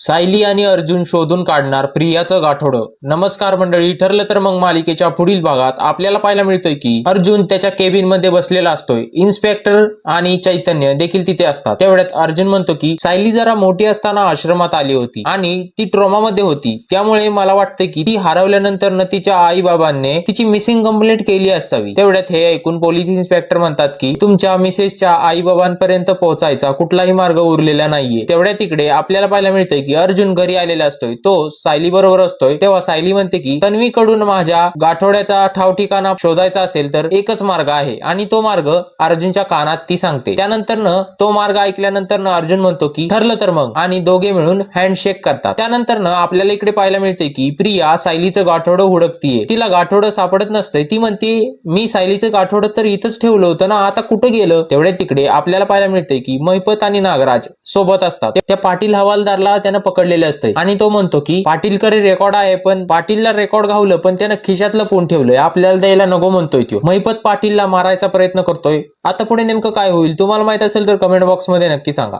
सायली आणि अर्जुन शोधून काढणार प्रियाचं गाठोडं. नमस्कार मंडळी ठरलं तर मग मालिकेच्या पुढील भागात आपल्याला पाहायला मिळतंय की अर्जुन त्याच्या केबिनमध्ये बसलेला असतोय. इन्स्पेक्टर आणि चैतन्य देखील तिथे असतात. तेवढ्यात अर्जुन म्हणतो की सायली जरा मोठी असताना आश्रमात आली होती आणि ती ट्रोमामध्ये होती. त्यामुळे मला वाटतं की ती हरवल्यानंतर न तिच्या आई बाबांनी तिची मिसिंग कंप्लेंट केली असावी. तेवढ्यात हे ऐकून पोलीस इन्स्पेक्टर म्हणतात की तुमच्या मिसेसच्या आई बाबांपर्यंत पोहोचायचा कुठलाही मार्ग उरलेला नाहीये. तेवढ्या तिकडे आपल्याला पाहायला मिळतंय की अर्जुन घरी आलेला असतोय तो सायली बरोबर असतोय. तेव्हा सायली म्हणते की तन्वीकडून माझ्या गाठोड्याचा ठाव ठिकाणा शोधायचा असेल तर एकच मार्ग आहे आणि तो मार्ग अर्जुनच्या कानात ती सांगते. त्यानंतर तो मार्ग ऐकल्यानंतर अर्जुन म्हणतो की ठरलं तर मग. आणि दोघे मिळून हँडशेक करतात. त्यानंतर आपल्याला इकडे पाहायला मिळते की प्रिया सायलीचं गाठोडं हुडकतीये. तिला गाठोडं सापडत नसतंय. ती म्हणते मी सायलीचं गाठोडं तर इथंच ठेवलं होतं ना आता कुठं गेलं? तेवढ्या तिकडे आपल्याला पाहायला मिळते की मैपत आणि नागराज सोबत असतात. त्या पाटील हवालदारला त्यानं पकडलेलं असतंय आणि तो म्हणतो की पाटीलकडे रेकॉर्ड आहे पण पाटीलला रेकॉर्ड घावलं पण त्यानं खिशातलं फोन ठेवलंय. आपल्याला द्यायला नको म्हणतोय तो महिपत पाटीलला मारायचा प्रयत्न करतोय. आता पुढे नेमकं काय होईल? तुम्हाला माहीत असेल तर कमेंट बॉक्समध्ये नक्की सांगा.